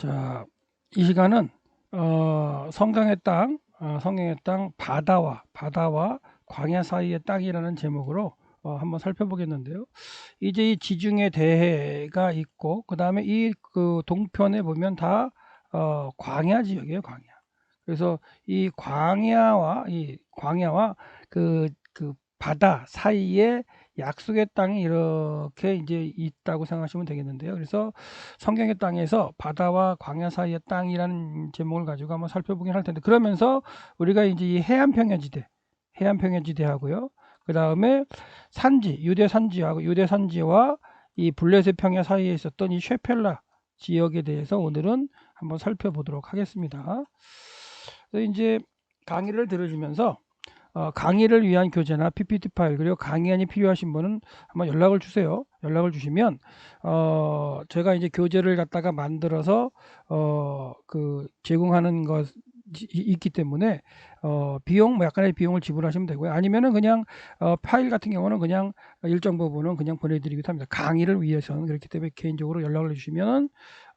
자, 이 시간은 어, 성경의 땅, 어, 성경의 땅 바다와 바다와 광야 사이의 땅이라는 제목으로 어, 한번 살펴보겠는데요. 이제 이 지중해 대해가 있고 그 다음에 이 그 동편에 보면 다 어, 광야 지역이에요, 광야. 그래서 이 광야와 이 광야와 그, 그 바다 사이에 약속의 땅이 이렇게 이제 있다고 생각하시면 되겠는데요. 그래서 성경의 땅에서 바다와 광야 사이의 땅이라는 제목을 가지고 한번 살펴보긴 할 텐데 그러면서 우리가 이제 이 해안 평야지대, 해안 평야지대하고요. 그 다음에 산지, 유대 산지하고 유대 산지와 이 블레셋 평야 사이에 있었던 이 쉐펠라 지역에 대해서 오늘은 한번 살펴보도록 하겠습니다. 그래서 이제 강의를 들으시면서 어, 강의를 위한 교재나 PPT 파일 그리고 강의안이 필요하신 분은 한번 연락을 주세요. 연락을 주시면 어, 제가 이제 교재를 갖다가 만들어서 어, 그 제공하는 것 있기 때문에 어, 비용 뭐 약간의 비용을 지불하시면 되고요. 아니면은 그냥 어, 파일 같은 경우는 그냥 일정 부분은 그냥 보내드리기도 합니다. 강의를 위해서는 그렇기 때문에 개인적으로 연락을 주시면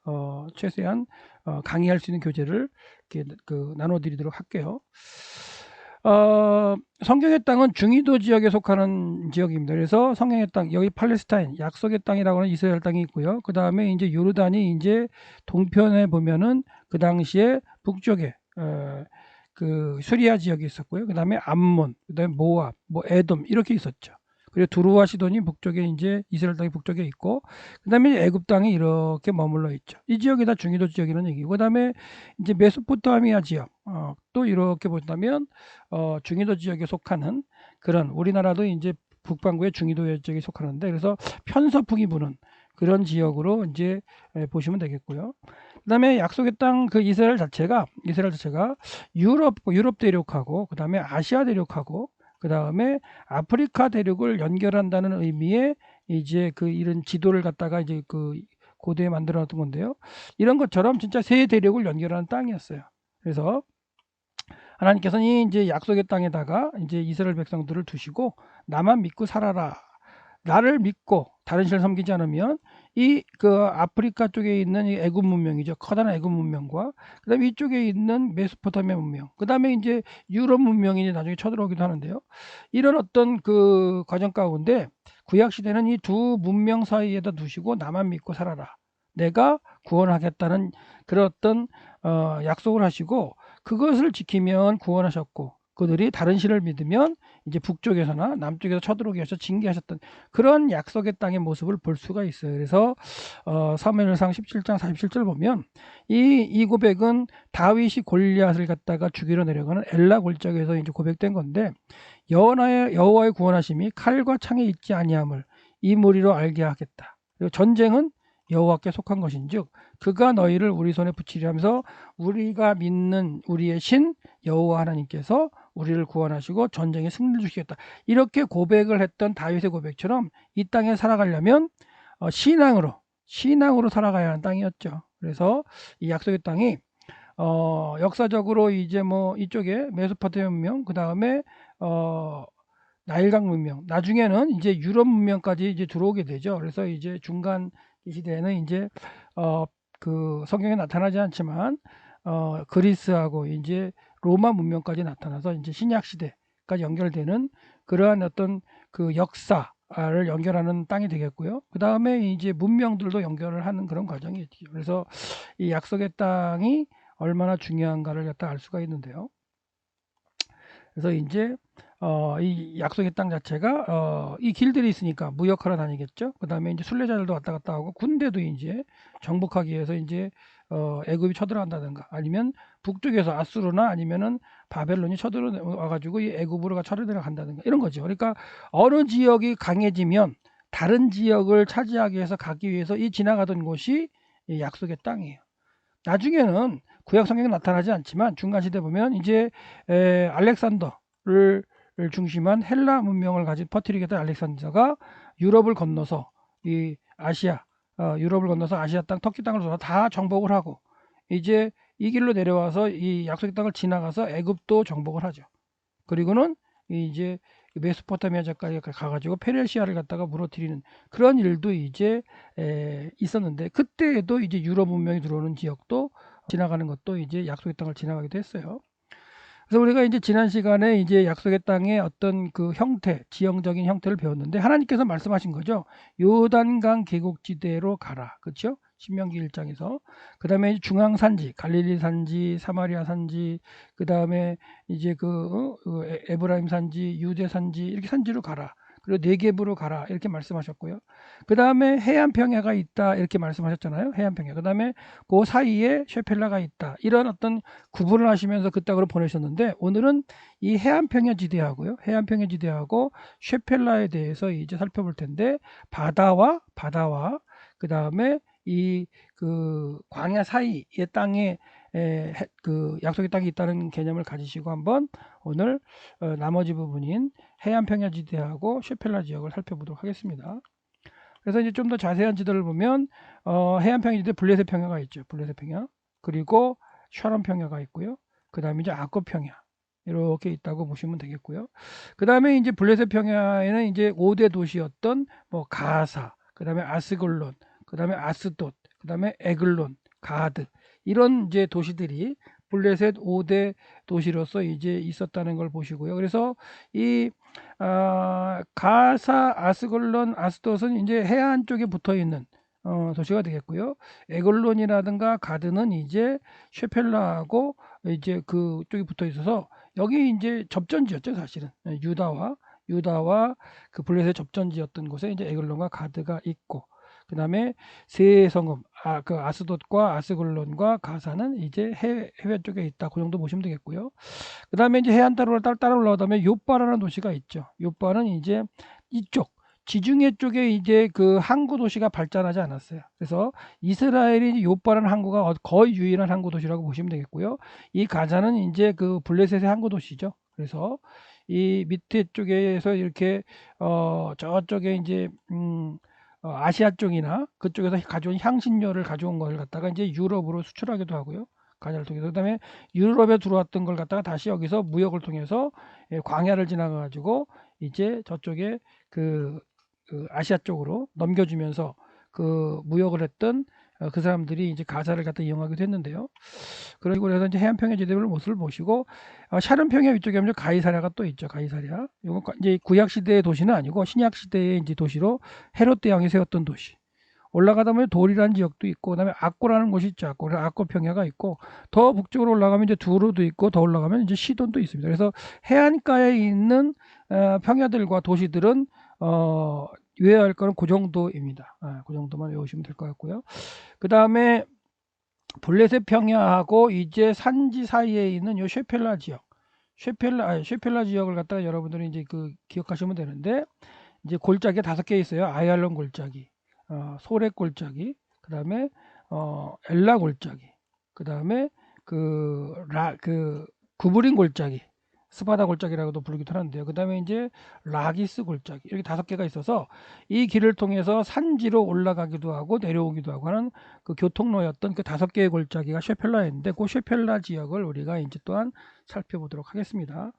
어, 최대한 어, 강의할 수 있는 교재를 이렇게 그 나눠드리도록 할게요. 어, 성경의 땅은 중위도 지역에 속하는 지역입니다. 그래서 성경의 땅, 여기 팔레스타인, 약속의 땅이라고 하는 이스라엘 땅이 있고요. 그 다음에 이제 요르단이 이제 동편에 보면은 그 당시에 북쪽에, 어, 그 수리아 지역이 있었고요. 그 다음에 암몬, 그 다음에 모압, 뭐 에돔 이렇게 있었죠. 그리고 두루와 시돈이 북쪽에 이제 이스라엘 땅이 북쪽에 있고 그다음에 애굽 땅이 이렇게 머물러 있죠. 이 지역이 다 중위도 지역이라는 얘기고 그다음에 이제 메소포타미아 지역 어, 또 이렇게 본다면 어, 중위도 지역에 속하는 그런 우리나라도 이제 북반구의 중위도 지역에 속하는데 그래서 편서풍이 부는 그런 지역으로 이제 보시면 되겠고요. 그다음에 약속의 땅 그 이스라엘 자체가 이스라엘 자체가 유럽 유럽 대륙하고 그다음에 아시아 대륙하고 그 다음에 아프리카 대륙을 연결한다는 의미의 이제 그 이런 지도를 갖다가 이제 그 고대에 만들어 놨던 건데요. 이런 것처럼 진짜 세 대륙을 연결하는 땅이었어요. 그래서 하나님께서는 이제 약속의 땅에다가 이제 이스라엘 백성들을 두시고 나만 믿고 살아라. 나를 믿고 다른 신을 섬기지 않으면 이 그 아프리카 쪽에 있는 이 애굽 문명이죠. 커다란 애굽 문명과 그다음에 이쪽에 있는 메소포타미아 문명, 그다음에 이제 유럽 문명이 나중에 쳐들어오기도 하는데요. 이런 어떤 그 과정 가운데 구약 시대는 이 두 문명 사이에다 두시고 나만 믿고 살아라. 내가 구원하겠다는 그런 어떤 어, 약속을 하시고 그것을 지키면 구원하셨고 그들이 다른 신을 믿으면 이제 북쪽에서나 남쪽에서 쳐들어오기 위해서 징계하셨던 그런 약속의 땅의 모습을 볼 수가 있어요. 그래서 어, 사무엘상 17장 47절 보면 이, 이 고백은 다윗이 골리앗을 갖다가 죽이러 내려가는 엘라 골짜기에서 이제 고백된 건데 여호와의, 여호와의 구원하심이 칼과 창에 있지 아니함을 이 무리로 알게 하겠다. 그리고 전쟁은 여호와께 속한 것인즉 그가 너희를 우리 손에 붙이려 하면서 우리가 믿는 우리의 신 여호와 하나님께서 우리를 구원하시고 전쟁에 승리를 주시겠다. 이렇게 고백을 했던 다윗의 고백처럼 이 땅에 살아가려면 어, 신앙으로 신앙으로 살아가야 하는 땅이었죠. 그래서 이 약속의 땅이 어, 역사적으로 이제 뭐 이쪽에 메소포타미아 문명, 그 다음에 어, 나일강 문명, 나중에는 이제 유럽 문명까지 이제 들어오게 되죠. 그래서 이제 중간 이 시대에는 이제 어, 그 성경에 나타나지 않지만 어, 그리스하고 이제 로마 문명까지 나타나서 이제 신약 시대까지 연결되는 그러한 어떤 그 역사를 연결하는 땅이 되겠고요. 그 다음에 이제 문명들도 연결을 하는 그런 과정이죠. 그래서 이 약속의 땅이 얼마나 중요한가를 갖다 알 수가 있는데요. 그래서 이제 어, 이 약속의 땅 자체가 어, 이 길들이 있으니까 무역하러 다니겠죠. 그 다음에 이제 순례자들도 왔다 갔다 하고 군대도 이제 정복하기 위해서 이제 어, 애굽이 쳐들어간다든가 아니면 북쪽에서 아수르나 아니면은 바벨론이 쳐들어와 가지고 이 애굽으로 쳐들어간다든가 이런 거죠. 그러니까 어느 지역이 강해지면 다른 지역을 차지하기 위해서 가기 위해서 이 지나가던 곳이 이 약속의 땅이에요. 나중에는 구약 성경에 나타나지 않지만 중간 시대 보면 이제 에, 알렉산더를 중심한 헬라 문명을 가진 퍼트리겠던 알렉산더가 유럽을 건너서 이 아시아 어, 유럽을 건너서 아시아 땅 터키 돌아 다 정복을 하고 이제 이 길로 내려와서 이 약속의 땅을 지나가서 애굽도 정복을 하죠. 그리고는 이제 메소포타미아까지 가가지고 페르시아를 갖다가 무너뜨리는 그런 일도 이제 에, 있었는데 그때에도 이제 유럽 문명이 들어오는 지역도 지나가는 것도 이제 약속의 땅을 지나가기도 했어요. 그래서 우리가 이제 지난 시간에 이제 약속의 땅의 어떤 그 형태, 지형적인 형태를 배웠는데 하나님께서 말씀하신 거죠. 요단강 계곡지대로 가라. 그렇죠? 신명기 1장에서 그 다음에 중앙 산지, 갈릴리 산지, 사마리아 산지, 그 다음에 이제 그, 어, 그 에- 에브라임 산지, 유대 산지 이렇게 산지로 가라. 그리고 네겝으로 가라 이렇게 말씀하셨고요. 그 다음에 해안 평야가 있다 이렇게 말씀하셨잖아요. 해안 평야. 그 다음에 그 사이에 쉐펠라가 있다. 이런 어떤 구분을 하시면서 그 땅으로 보내셨는데 오늘은 이 해안 평야 지대하고요. 해안 평야 지대하고 쉐펠라에 대해서 이제 살펴볼 텐데 바다와 바다와 그 다음에 이 그 광야 사이의 땅에 에, 해- 그 약속의 땅이 있다는 개념을 가지시고 한번 오늘 어, 나머지 부분인 해안 평야 지대하고 쉐펠라 지역을 살펴보도록 하겠습니다. 그래서 이제 좀 더 자세한 지도를 보면 어, 해안 평야 지대 블레셋 평야가 있죠. 블레셋 평야. 그리고 샤론 평야가 있고요. 그 다음에 이제 아코 평야. 이렇게 있다고 보시면 되겠고요. 그 다음에 이제 블레셋 평야에는 이제 5대 도시였던 뭐 가사, 그 다음에 아스글론, 그 다음에 아스돗, 그 다음에 에글론, 가드 이런 이제 도시들이 블레셋 5대 도시로서 이제 있었다는 걸 보시고요. 그래서 이 아, 가사, 아스글론, 아스돗은 이제 해안 쪽에 붙어 있는 어, 도시가 되겠고요. 에글론이라든가 가드는 이제 쉐펠라하고 이제 그 쪽에 붙어 있어서 여기 이제 접전지였죠, 사실은. 예, 유다와 유다와 그 블레셋 접전지였던 곳에 이제 에글론과 가드가 있고 그 다음에 세 성읍 아그 아스돗과 아스글론과 가사는 이제 해외, 해외 쪽에 있다. 그 정도 보시면 되겠고요. 그 다음에 이제 해안 따로 따라, 따라 올라가다면 요빠라는 도시가 있죠. 요빠는 이제 이쪽 지중해 쪽에 이제 그 항구 도시가 발전하지 않았어요. 그래서 이스라엘이 요빠라는 항구가 어- 거의 유일한 항구 도시라고 보시면 되겠고요. 이 가자는 이제 그 블레셋의 항구 도시죠. 그래서 이 밑에 쪽에서 이렇게 어 저쪽에 이제 음 어, 아시아 쪽이나 그쪽에서 가져온 향신료를 가져온 걸 갖다가 이제 유럽으로 수출하기도 하고요. 가자를 통해서 그다음에 유럽에 들어왔던 걸 갖다가 다시 여기서 무역을 통해서 예, 광야를 지나가 가지고 이제 저쪽에 그, 그 아시아 쪽으로 넘겨주면서 그 무역을 했던 어, 그 사람들이 이제 가사를 갖다 이용하기도 했는데요. 그리고 그래서 이제 해안평야 지대별 모습을 보시고 어, 샤른평야 위쪽에 하면 가이사랴가 또 있죠. 가이사랴. 이건 이제 구약 시대의 도시는 아니고 신약 시대의 이제 도시로 헤롯 대왕이 세웠던 도시. 올라가다 보면 돌이라는 지역도 있고 그다음에 악고라는 곳이 있죠. 악고, 악고 평야가 있고 더 북쪽으로 올라가면 이제 두루도 있고 더 올라가면 이제 시돈도 있습니다. 그래서 해안가에 있는 어, 평야들과 도시들은 어, 외워야 할 거는 그 정도입니다. 아, 그 정도만 외우시면 될 것 같고요. 그 다음에 블레셋 평야하고 이제 산지 사이에 있는 요 쉐펠라 지역, 쉐펠라 아니, 쉐펠라 지역을 갖다가 여러분들이 이제 그 기억하시면 되는데 이제 골짜기 다섯 개 있어요. 아얄론 골짜기, 어, 소렉 골짜기, 그 다음에 어, 엘라 골짜기, 그 다음에 그, 라, 그, 구브린 골짜기, 스바다 골짜기라고도 부르기도 하는데요. 그 다음에 이제 라기스 골짜기, 이렇게 다섯 개가 있어서 이 길을 통해서 산지로 올라가기도 하고 내려오기도 하고 하는 그 교통로였던 그 다섯 개의 골짜기가 쉐펠라였는데 그 쉐펠라 지역을 우리가 이제 또한 살펴보도록 하겠습니다.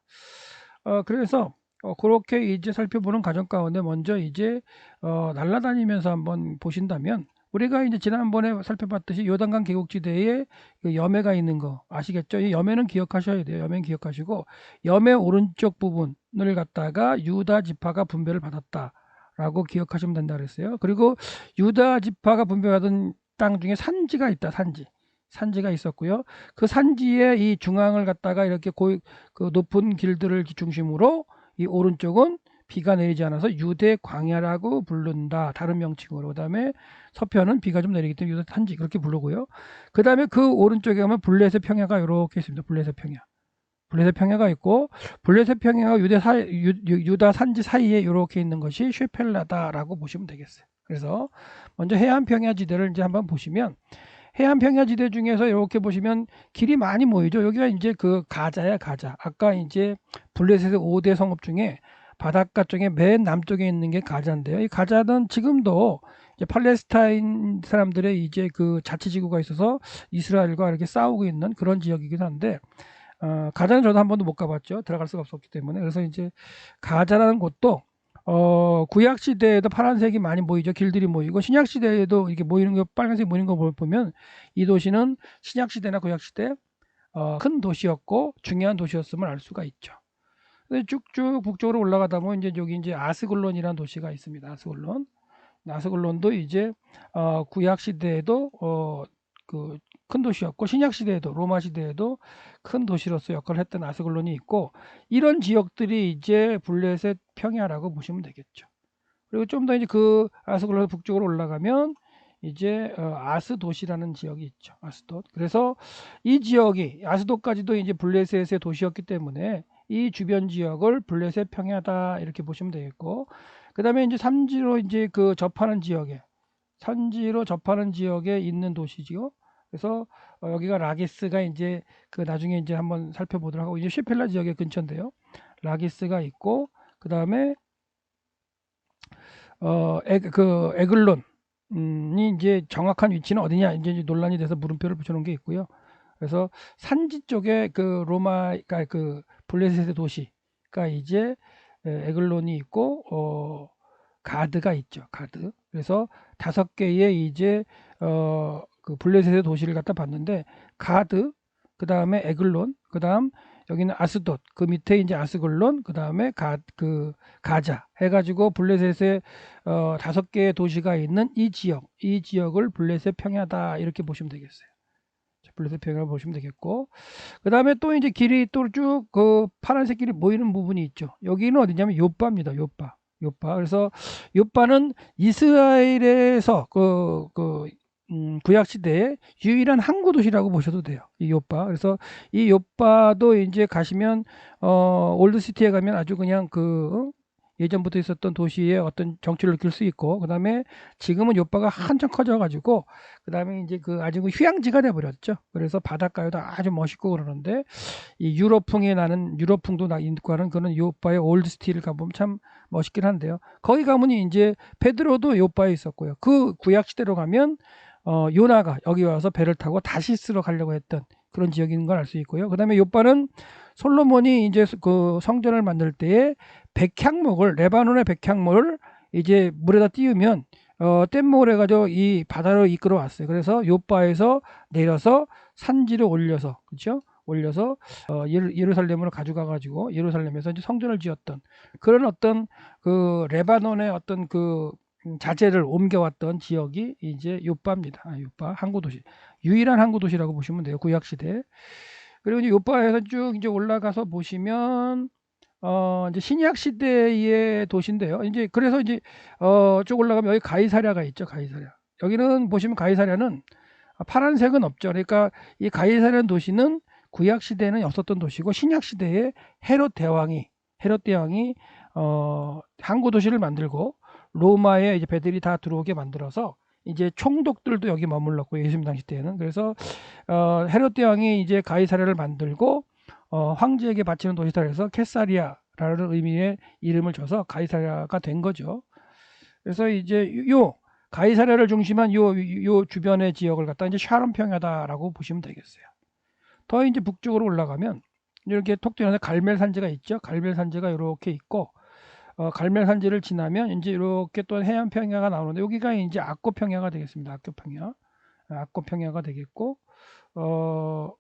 어, 그래서 어, 그렇게 이제 살펴보는 과정 가운데 먼저 이제 어, 날아다니면서 한번 보신다면 우리가 이제 지난번에 살펴봤듯이 요단강 계곡지대에 그 염해가 있는 거 아시겠죠? 이 염해는 기억하셔야 돼요. 염해는 기억하시고 염해 오른쪽 부분을 갖다가 유다 지파가 분배를 받았다라고 기억하시면 된다 그랬어요. 그리고 유다 지파가 분배받은 땅 중에 산지가 있다. 산지. 산지가 있었고요. 그 산지의 이 중앙을 갖다가 이렇게 고, 그 높은 길들을 중심으로 이 오른쪽은 비가 내리지 않아서 유대 광야라고 부른다. 다른 명칭으로. 그다음에 서편은 비가 좀 내리기 때문에 유대 산지 그렇게 부르고요. 그다음에 그 오른쪽에 가면 블레셋 평야가 이렇게 있습니다. 블레셋 평야. 블레셋 평야가 있고 블레셋 평야가 유대 사, 유, 유- 유다 산지 사이에 이렇게 있는 것이 쉐펠라다라고 보시면 되겠어요. 그래서 먼저 해안 평야 지대를 이제 한번 보시면 해안 평야 지대 중에서 이렇게 보시면 길이 많이 모이죠. 여기가 이제 그 가자야 가자. 아까 이제 블레셋의 5대 성읍 중에 바닷가 쪽에 맨 남쪽에 있는 게 가자인데요. 이 가자는 지금도 팔레스타인 사람들의 이제 그 자치지구가 있어서 이스라엘과 이렇게 싸우고 있는 그런 지역이기도 한데 어, 가자는 저도 한 번도 못 가봤죠. 들어갈 수가 없었기 때문에. 그래서 이제 가자라는 곳도 어, 구약 시대에도 파란색이 많이 모이죠. 길들이 모이고 신약 시대에도 이렇게 모이는 거 빨간색 모이는 거 보면 이 도시는 신약 시대나 구약 시대 어, 큰 도시였고 중요한 도시였음을 알 수가 있죠. 쭉쭉 북쪽으로 올라가다 보면 이제 여기 이제 아스글론이라는 도시가 있습니다. 아스글론. 아스글론도 이제 어, 구약 시대에도 어, 그 큰 도시였고 신약 시대에도 로마 시대에도 큰 도시로서 역할을 했던 아스글론이 있고 이런 지역들이 이제 블레셋 평야라고 보시면 되겠죠. 그리고 좀 더 이제 그 아스글론 북쪽으로 올라가면 이제 어, 아스돗이라는 지역이 있죠. 아스돗. 그래서 이 지역이 아스돗까지도 이제 블레셋의 도시였기 때문에 이 주변 지역을 블레셋 평야다 이렇게 보시면 되겠고 그 다음에 이제 산지로 이제 그 접하는 지역에 산지로 접하는 지역에 있는 도시지요. 그래서 어, 여기가 라기스가 이제 그 나중에 이제 한번 살펴보도록 하고 이제 쉐펠라 지역의 근처인데요. 라기스가 있고 그 다음에 어, 에, 그 에글론이 이제 정확한 위치는 어디냐 이제 논란이 돼서 물음표를 붙여놓은 게 있고요. 그래서 산지 쪽에 그 로마 그러니까 그 블레셋의 도시가 이제 에글론이 있고 어 가드가 있죠. 가드. 그래서 다섯 개의 이제 어 그 블레셋의 도시를 갖다 봤는데 가드, 그 다음에 에글론, 그 다음 여기는 아스돗, 그 밑에 이제 아스글론, 그 다음에 가, 그 가자 해가지고 블레셋의 어 다섯 개의 도시가 있는 이 지역, 이 지역을 블레셋 평야다 이렇게 보시면 되겠어요. 평야를 보시면 되겠고, 그 다음에 또 이제 길이 또 쭉 그 파란색 길이 보이는 부분이 있죠. 여기는 어디냐면 요바입니다. 요바. 요바. 그래서 요바는 이스라엘에서 그, 그, 음, 구약 시대에 유일한 항구 도시라고 보셔도 돼요. 이 요바. 그래서 이 요바도 이제 가시면 어 올드 시티에 가면 아주 그냥 그 예전부터 있었던 도시의 어떤 정치를 느낄 수 있고 그다음에 지금은 요바가 한참 커져 가지고 그다음에 이제 그 아주 그 휴양지가 돼 버렸죠. 그래서 바닷가에도 아주 멋있고 그러는데 이 유럽풍이 나는 유럽풍도 나 있고 하는 그런 요바의 올드 시티를 가보면 참 멋있긴 한데요. 거기 가면 이제 베드로도 요바에 있었고요. 그 구약 시대로 가면 어 요나가 여기 와서 배를 타고 다시스로 가려고 했던 그런 지역인 걸 알 수 있고요. 그다음에 요바는 솔로몬이 이제 그 성전을 만들 때에 백향목을 레바논의 백향목을 이제 물에다 띄우면 어, 뗏목을 해가지고 이 바다로 이끌어 왔어요. 그래서 요바에서 내려서 산지를 올려서 그렇죠? 올려서 어, 예루, 살렘으로 가져가 가지고 예루살렘에서 이제 성전을 지었던 그런 어떤 그 레바논의 어떤 그 자재를 옮겨왔던 지역이 이제 요바입니다. 아, 요바 항구 도시 유일한 항구 도시라고 보시면 돼요. 구약 시대. 그리고 이제 요바에서 쭉 이제 올라가서 보시면 어 이제 신약 시대의 도시인데요. 이제 그래서 이제 어쭉 올라가면 여기 가이사랴가 있죠. 가이사랴. 여기는 보시면 가이사랴는 파란색은 없죠. 그러니까 이 가이사랴 도시는 구약 시대에는 없었던 도시고 신약 시대에 헤롯 대왕이 헤롯 대왕이 어 항구 도시를 만들고 로마에 이제 배들이 다 들어오게 만들어서 이제 총독들도 여기 머물렀고 예수님 당시 때에는 그래서 어, 헤롯 대왕이 이제 가이사랴를 만들고 어, 황제에게 바치는 도시다 그래서 캐사리아라는 의미의 이름을 줘서 가이사랴가 된 거죠. 그래서 이제 요 가이사랴를 중심한 요, 요 주변의 지역을 갖다 이제 샤론 평야다라고 보시면 되겠어요. 더 이제 북쪽으로 올라가면 이렇게 톡 튀어나온 갈멜 산지가 있죠. 갈멜 산지가 이렇게 있고 어, 갈멜 산지를 지나면 이제 이렇게 또 해안 평야가 나오는데 여기가 이제 악고 평야가 되겠습니다. 악고 평야, 악고 평야가 되겠고 어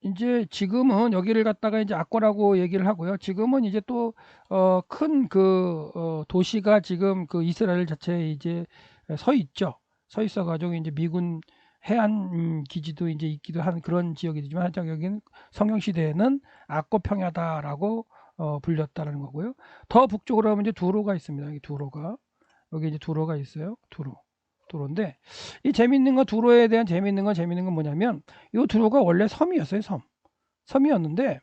이제 지금은 여기를 갖다가 이제 악고라고 얘기를 하고요. 지금은 이제 또 어 큰그 어 도시가 지금 그 이스라엘 자체에 이제 서 있죠. 서 있어 가지고 이제 미군 해안 기지도 이제 있기도 한 그런 지역이지만 하여튼 여기는 성경 시대에는 악고 평야다라고 어, 불렸다는 거고요. 더 북쪽으로 가면 이제 두로가 있습니다. 여기 두로가 여기 이제 두로가 있어요. 두로 두로인데 이 재밌는 거 두로에 대한 재밌는 건 재밌는 건 뭐냐면 이 두로가 원래 섬이었어요. 섬 섬이었는데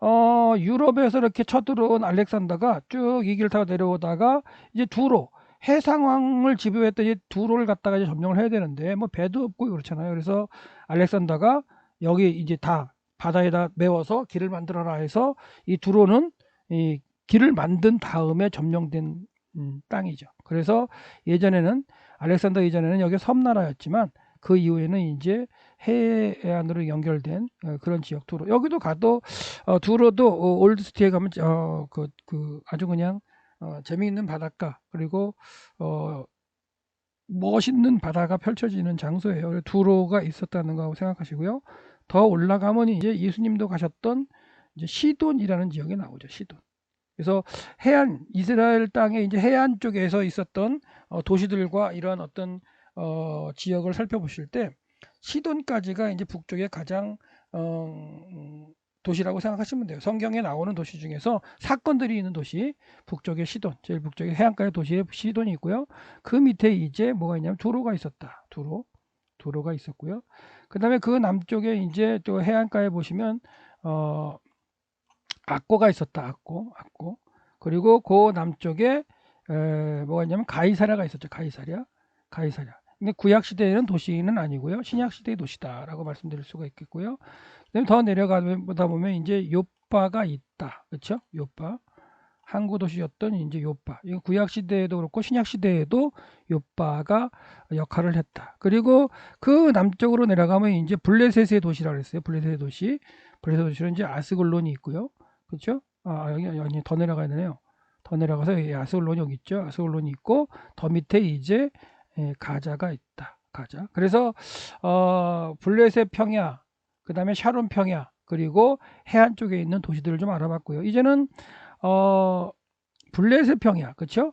어, 유럽에서 이렇게 쳐들어온 알렉산더가 쭉 이 길 타고 내려오다가 이제 두로 해상왕을 지배했던 이 두로를 갖다가 이제 점령을 해야 되는데 뭐 배도 없고 그렇잖아요. 그래서 알렉산더가 여기 이제 다 바다에다 메워서 길을 만들어라 해서 이 두로는 이 길을 만든 다음에 점령된 음, 땅이죠. 그래서 예전에는 알렉산더 이전에는 여기 섬나라였지만 그 이후에는 이제 해안으로 연결된 어, 그런 지역 두로 여기도 가도 어, 두로도 어, 올드스티에 가면 어, 그, 그 아주 그냥 어, 재미있는 바닷가 그리고 어, 멋있는 바다가 펼쳐지는 장소예요. 두로가 있었다는 거 생각하시고요. 더 올라가면 이제 예수님도 가셨던 이제 시돈이라는 지역이 나오죠. 시돈. 그래서 해안 이스라엘 땅의 이제 해안 쪽에서 있었던 어, 도시들과 이러한 어떤 어, 지역을 살펴보실 때 시돈까지가 이제 북쪽의 가장 어, 음, 도시라고 생각하시면 돼요. 성경에 나오는 도시 중에서 사건들이 있는 도시 북쪽의 시돈, 제일 북쪽의 해안가의 도시에 시돈이 있고요. 그 밑에 이제 뭐가 있냐면 두로가 있었다. 두로, 두로가 있었고요. 그 다음에 그 남쪽에 이제 또 해안가에 보시면 어 악고가 있었다. 악고, 악고. 그리고 그 남쪽에 에, 뭐가 있냐면 가이사랴가 있었죠. 가이사랴, 가이사랴. 근데 구약 시대에는 도시는 아니고요. 신약 시대의 도시다라고 말씀드릴 수가 있겠고요. 그다음에 더 내려가다 보면 이제 요바가 있다. 그렇죠? 요바. 항구 도시였던 이제 요바. 이거 구약 시대에도 그렇고 신약 시대에도 요바가 역할을 했다. 그리고 그 남쪽으로 내려가면 이제 블레셋의 도시라고 했어요. 블레셋의 도시. 블레셋 도시는 이제 아스글론이 있고요. 그렇죠? 아, 여기 여기 더 내려가야 되네요. 더 내려가서 이 아스글론이 여기 있죠. 아스글론이 있고 더 밑에 이제 예, 가자가 있다. 가자. 그래서 어, 블레셋 평야, 그 다음에 샤론 평야, 그리고 해안 쪽에 있는 도시들을 좀 알아봤고요. 이제는 어, 블레셋 평야, 그렇죠?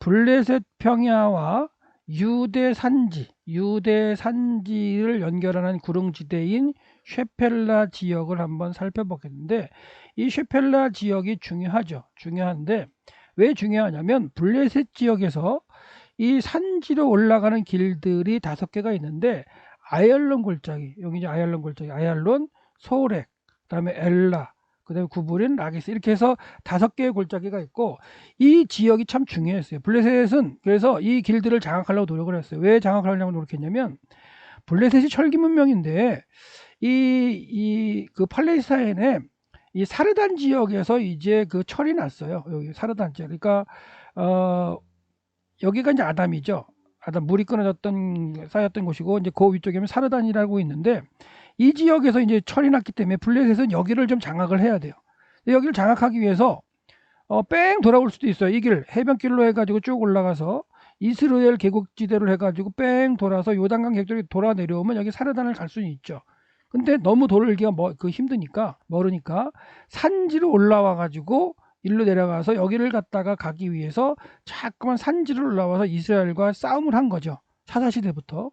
블레셋 평야와 유대 산지, 유대 산지를 연결하는 구릉지대인 쉐펠라 지역을 한번 살펴보겠는데 이 쉐펠라 지역이 중요하죠. 중요한데 왜 중요하냐면 블레셋 지역에서 이 산지로 올라가는 길들이 다섯 개가 있는데 아얄론 골짜기 여기 이제 아얄론 골짜기 아얄론 소렉 그다음에 엘라 그다음에 구부린 라기스 이렇게 해서 다섯 개의 골짜기가 있고 이 지역이 참 중요했어요 블레셋은 그래서 이 길들을 장악하려고 노력을 했어요 왜 장악하려고 노력했냐면 블레셋이 철기 문명인데 이 이 그 팔레스타인에 이 사르단 지역에서 이제 그 철이 났어요 여기 사르단 지역 그러니까 어 여기가 이제 아담이죠. 아담 물이 끊어졌던 쌓였던 곳이고 이제 그 위쪽에는 사르단이라고 있는데 이 지역에서 이제 철이 났기 때문에 블레셋은 여기를 좀 장악을 해야 돼요. 여기를 장악하기 위해서 어, 뺑 돌아올 수도 있어요. 이 길 해변길로 해가지고 쭉 올라가서 이스라엘 계곡지대로 해가지고 뺑 돌아서 요단강 계곡으로 돌아 내려오면 여기 사르단을 갈 수는 있죠. 근데 너무 돌기가 뭐, 그 힘드니까 멀으니까 산지로 올라와 가지고 일로 내려가서 여기를 갔다가 가기 위해서 자꾸만 산지를 올라와서 이스라엘과 싸움을 한 거죠. 사사시대부터.